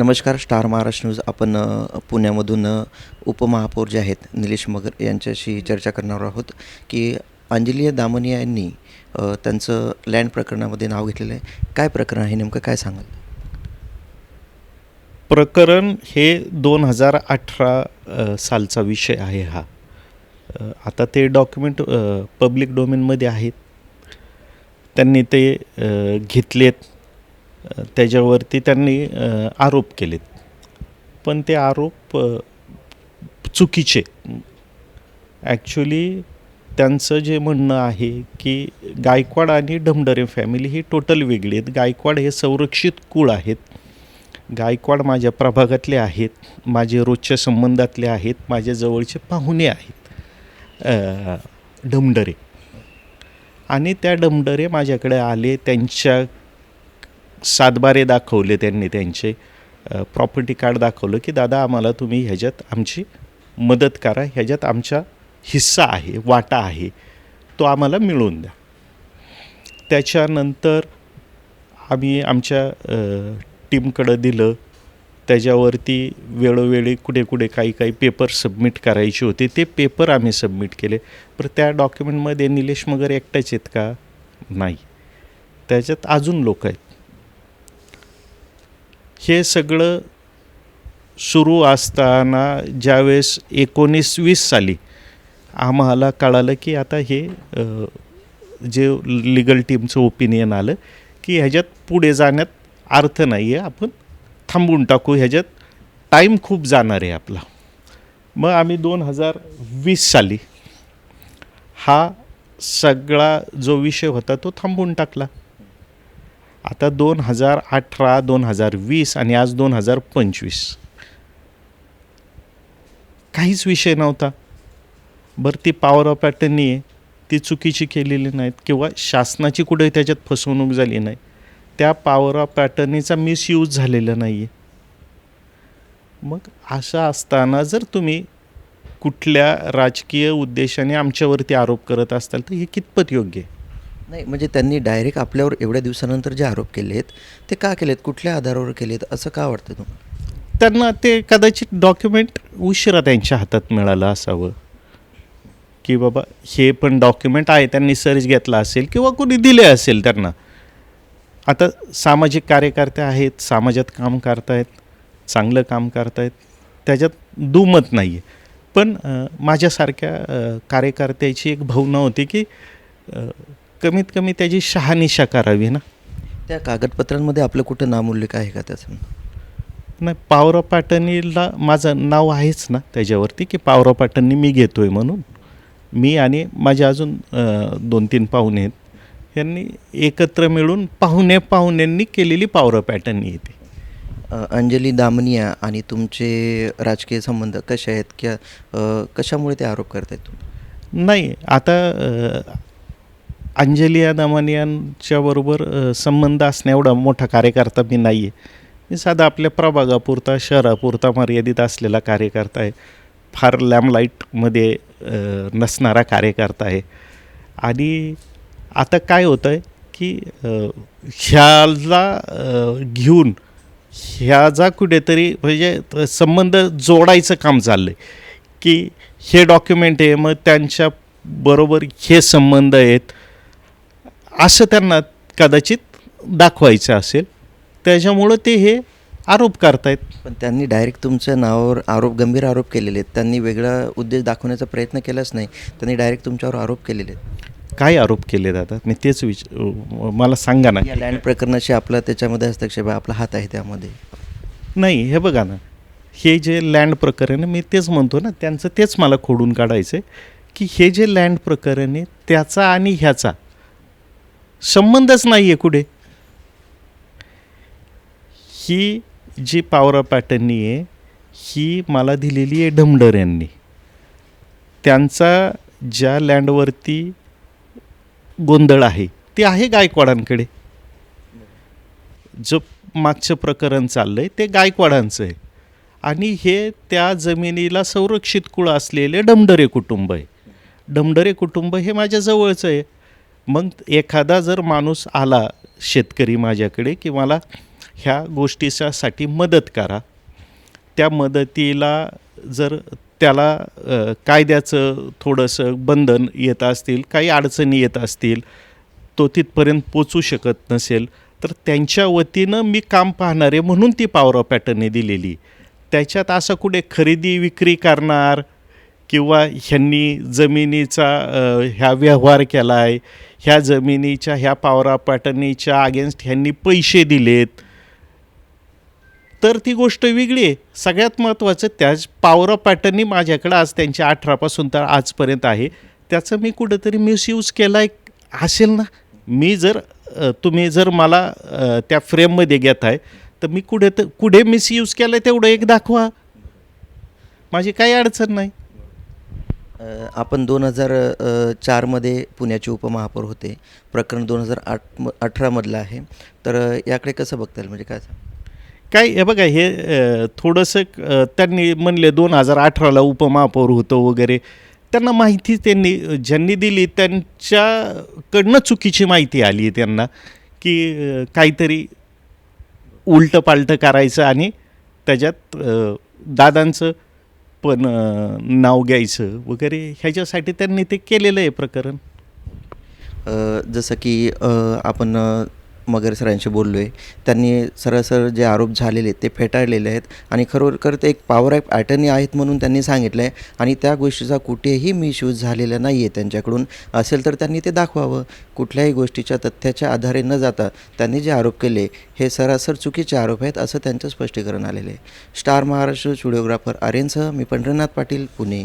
नमस्कार star Maharashtra news. आपण पुण्यामधून उपमहापौर जे आहेत निलेश मगर यांच्याशी चर्चा करणार आहोत की अंजली दामनिया यांनी त्यांचं लँड प्रकरणामध्ये नाव घेतलेलं आहे. काय प्रकरण आहे? नेमकं काय सांगाल? प्रकरण हे दोन हजार अठरा सालचा विषय आहे हा. आता ते डॉक्युमेंट पब्लिक डोमेनमध्ये आहेत. त्यांनी ते घेतलेत. त्याच्यावरती त्यांनी आरोप केलेत. पण ते आरोप चुकीचे. ॲक्च्युली त्यांचं जे म्हणणं आहे की गायकवाड आणि ढमढरे फॅमिली ही टोटल वेगळी आहेत. गायकवाड हे संरक्षित कुळ आहेत. गायकवाड माझ्या प्रभागातले आहेत माझे रोजच्या संबंधातले आहेत माझ्या जवळचे पाहुणे आहेत ढमढरे. आणि त्या डमडरे माझ्याकडे आले त्यांच्या सातबारे दाखवले त्यांनी त्यांचे प्रॉपर्टी कार्ड दाखवलं की दादा आम्हाला तुम्ही ह्याच्यात आमची मदत करा. ह्याच्यात आमचा हिस्सा आहे वाटा आहे. तो आम्हाला मिळवून द्या. त्याच्यानंतर आम्ही आमच्या टीमकडं दिलं. त्याच्यावरती वेळोवेळी कुठे कुठे काही काही पेपर सबमिट करायचे होते. ते पेपर आम्ही सबमिट केले. पण त्या डॉक्युमेंटमध्ये निलेश मगर एकटाच आहेत का? नाही. त्याच्यात अजून लोक आहेत. हे सगळं सुरू असताना ज्यावेळेस एकोणीस वीस साली आम्हाला कळालं की आता हे जे लिगल टीमचं ओपिनियन आलं की ह्याच्यात पुढे जाण्यात अर्थ नाही आहे आपण थांबून टाकू. ह्याच्यात टाईम खूप जाणार आहे आपला. मग आम्ही दोन हजार वीस साली हा सगळा जो विषय होता तो थांबून टाकला. आता दोन हजार अठरा दोन हजार वीस आणि आज दोन हजार पंचवीस. काहीच विषय नव्हता. बरं ती पॉवर ऑफ अटर्नी आहे. ती चुकीची केलेली नाहीत किंवा शासनाची कुठे त्याच्यात फसवणूक झाली नाही. त्या पॉवर ऑफ अटर्नीचा मिसयूज झालेला नाही आहे मग असं असताना जर तुम्ही कुठल्या राजकीय उद्देशाने आमच्यावरती आरोप करत असाल तर हे कितपत योग्य आहे? नाही म्हणजे त्यांनी डायरेक्ट आपल्यावर एवढ्या दिवसानंतर जे आरोप केले आहेत ते का केलेत? कुठल्या आधारावर केलेत? असं का वाटतं तुम्हाला? त्यांना ते कदाचित डॉक्युमेंट उशिरा त्यांच्या हातात मिळालं असावं. की बाबा हे पण डॉक्युमेंट आहे त्यांनी सर्च घेतला असेल किंवा कोणी दिले असेल त्यांना. आता सामाजिक कार्यकर्ते आहेत समाजात काम करतायत चांगलं काम करतायत त्याच्यात दुमत नाही आहे पण माझ्यासारख्या कार्यकर्त्याची एक भावना होती की कमीत कमी त्याची शहानिशा करावी ना? त्या कागदपत्रांमध्ये आपलं कुठं नामोल्लेख आहे का त्याचं? नाही पॉवर ऑफ अटर्नीला माझं नाव आहेच ना त्याच्यावरती की पॉवर ऑफ अटर्नी मी घेतो आहे म्हणून. मी आणि माझे अजून दोन तीन पाहुणे आहेत. यांनी एकत्र मिळून पाहुणे पाहुण्यांनी केलेली पॉवर ऑफ अटर्नी येते अंजली दामनिया आणि तुमचे राजकीय संबंध कसे आहेत? किंवा कशामुळे ते आरोप करतायत तुम्ही? नाही आता अंजली अंजली दमानियांच्या बरोबर संबंध असण्या एवढा मोठा कार्यकर्ता मी नाही आहे मी साधा आपल्या प्रभागापुरता शहरापुरता मर्यादित असलेला कार्यकर्ता आहे. फार लॅमलाईटमध्ये नसणारा कार्यकर्ता आहे. आणि आता काय होतं आहे की ह्याला घेऊन ह्याचा कुठेतरी म्हणजे संबंध जोडायचं काम चाललं आहे की हे डॉक्युमेंट आहे मग त्यांच्या बरोबर हे संबंध आहेत. असं त्यांना कदाचित दाखवायचं असेल. त्याच्यामुळं ते हे आरोप करतायत. पण त्यांनी डायरेक्ट तुमच्या नावावर आरोप गंभीर आरोप केलेले आहेत. त्यांनी वेगळा उद्देश दाखवण्याचा प्रयत्न केलाच नाही. त्यांनी डायरेक्ट तुमच्यावर आरोप केलेले आहेत. काय आरोप केले जातात मी तेच विच मला सांगा ना. या लँड प्रकरणाशी आपला त्याच्यामध्ये हस्तक्षेप आहे. आपला हात आहे त्यामध्ये. नाही हे बघा ना. हे जे लँड प्रकरण मी तेच म्हणतो ना. त्यांचं तेच मला खोडून काढायचं आहे की हे जे लँड प्रकरण आहे त्याचा आणि ह्याचा संबंधच नाही आहे कुठे. ही जी पावरा पॅटर्नी आहे ही मला दिलेली आहे ढमडर यांनी. त्यांचा ज्या लँडवरती गोंधळ आहे ते आहे गायकवाडांकडे. जो मागचं प्रकरण चाललं आहे ते गायकवाडांचं आहे. आणि हे त्या जमिनीला संरक्षित कुळ असलेले डमडरे कुटुंब आहे. डमडरे कुटुंब हे माझ्या जवळचं आहे. मग एखादा जर माणूस आला शेतकरी माझ्याकडे की मला ह्या गोष्टीसाठी मदत करा त्या मदतीला जर त्याला कायद्याचं थोडंसं बंधन येत असतील काही अडचणी येत असतील तो तिथपर्यंत पोचू शकत नसेल तर त्यांच्या वतीनं मी काम पाहणारे म्हणून ती पावरा ऑफ पॅटर्नने दिलेली. त्याच्यात असं कुठे खरेदी विक्री करणार किंवा ह्यांनी जमिनीचा ह्या व्यवहार केला आहे ह्या जमिनीच्या ह्या पावरा पॅटर्नीच्या अगेन्स्ट ह्यांनी पैसे दिलेत. तर ती गोष्ट वेगळी आहे. सगळ्यात महत्त्वाचं त्याच पावरा पॅटर्नी माझ्याकडं आज त्यांच्या अठरापासून तर आजपर्यंत आहे. त्याचं मी कुठंतरी मिसयूज केला आहे असेल ना? मी जर तुम्ही जर मला त्या फ्रेममध्ये घेत आहे तर मी कुठे तर कुठे मिसयूज केलं आहे तेवढं एक दाखवा. माझी काही अडचण नाही. आपण दोन हजार चारमध्ये पुण्याचे उपमहापौर होते. प्रकरण दोन हजार आठ म अठरामधलं आहे. तर याकडे कसं बघता येईल म्हणजे काय काय हे बघा हे थोडंसं त्यांनी म्हणले दोन हजार अठराला उपमहापौर होतं वगैरे. त्यांना माहिती त्यांनी ज्यांनी दिली त्यांच्याकडनं चुकीची माहिती आली आहे त्यांना की काहीतरी उलटं पालटं करायचं आणि त्याच्यात दादांचं पण नाव घ्यायचं वगैरे ह्याच्यासाठी त्यांनी ते केलेलं आहे प्रकरण. जसं की आपण मगर सरांशी बोललो आहे त्यांनी सरळ जे आरोप झालेले आहेत ते फेटाळलेले आहेत आणि खरोखर ते एक पॉवर ॲप ॲटर्नी आहेत म्हणून त्यांनी सांगितलं आहे आणि त्या गोष्टीचा कुठेही मिसयूज झालेला नाही आहे त्यांच्याकडून. असेल तर त्यांनी ते दाखवावं. कुठल्याही गोष्टीच्या तथ्याच्या आधारे न जाता त्यांनी जे आरोप केले हे सरासर चुकीचे आरोप आहेत असं त्यांचं स्पष्टीकरण आलेलं आहे. स्टार महाराष्ट्र स्टुडिओग्राफर आर्यनसह मी पंढरनाथ पाटील पुणे.